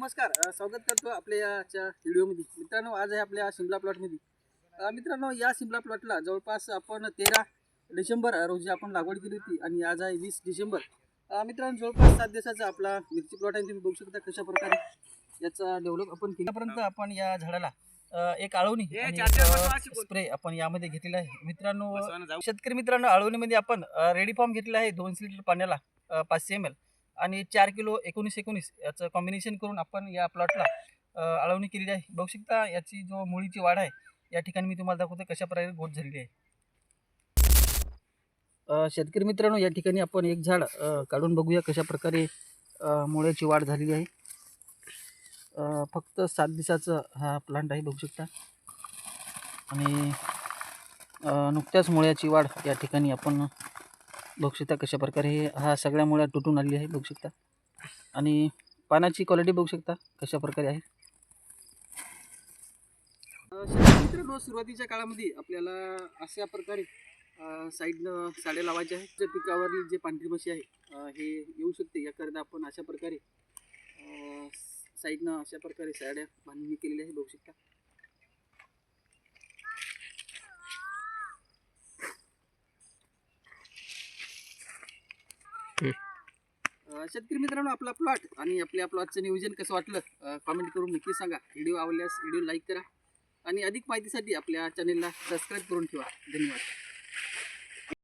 नमस्कार स्वागत करतो आपल्या याच्या व्हिडिओमध्ये. मित्रांनो आज आहे आपल्या शिमला प्लॉटमध्ये. मित्रांनो या शिमला प्लॉटला जवळपास आपण तेरा डिसेंबर रोजी आपण लागवड केली होती आणि आज आहे वीस डिसेंबर. मित्रांनो जवळपास सात दिवसाचा आपला मिरची प्लॉट आहे. तुम्ही बघू शकता कशा प्रकारे याचा डेव्हलप आपण केल्यापर्यंत आपण या झाडाला एक आळवणी स्प्रे आपण यामध्ये घेतलेला आहे. मित्रांनो शेतकरी मित्रांनो आळवणीमध्ये आपण रेडी फॉर्म घेतलेला आहे. दोनशे लिटर पाण्याला पाचशे एम एल आणि चार किलो एकोणीस एकोणीस याचं कॉम्बिनेशन करून आपण या प्लॉटला अळवणी केलेली आहे. बघू शकता याची जो मुळीची वाढ आहे या ठिकाणी मी तुम्हाला दाखवतो कशा प्रकारे गोट झालेली आहे. शेतकरी मित्रांनो या ठिकाणी आपण एक झाड काढून बघूया कशा प्रकारे मुळ्याची वाढ झालेली आहे. फक्त सात दिवसाचा हा प्लांट आहे बघू शकता आणि नुकत्याच मुळ्याची वाढ या ठिकाणी आपण बघू शकता कशा प्रकारे हा सगळ्या मुळ्या तुटून आलेली आहे बघू शकता. आणि पानाची क्वालिटी बघू शकता कशा प्रकारे आहे. मित्रांनो सुरुवातीच्या काळामध्ये आपल्याला अशा प्रकारे साईडनं साड्या लावायच्या आहेत. ज्या पिकावरील जे पांढरी मशी आहे हे येऊ शकते. याकरता आपण अशा प्रकारे साईडनं अशा प्रकारे साड्या बांधणी केलेली आहे बघू शकता. शेतकरी मित्रांनो आपला प्लॉट आणि आपल्या प्लॉटचं नियोजन कसं वाटलं कमेंट करून नक्की सांगा. व्हिडिओ आवडल्यास व्हिडिओ लाईक करा आणि अधिक माहितीसाठी आपल्या चॅनेलला सबस्क्राईब करून ठेवा. धन्यवाद.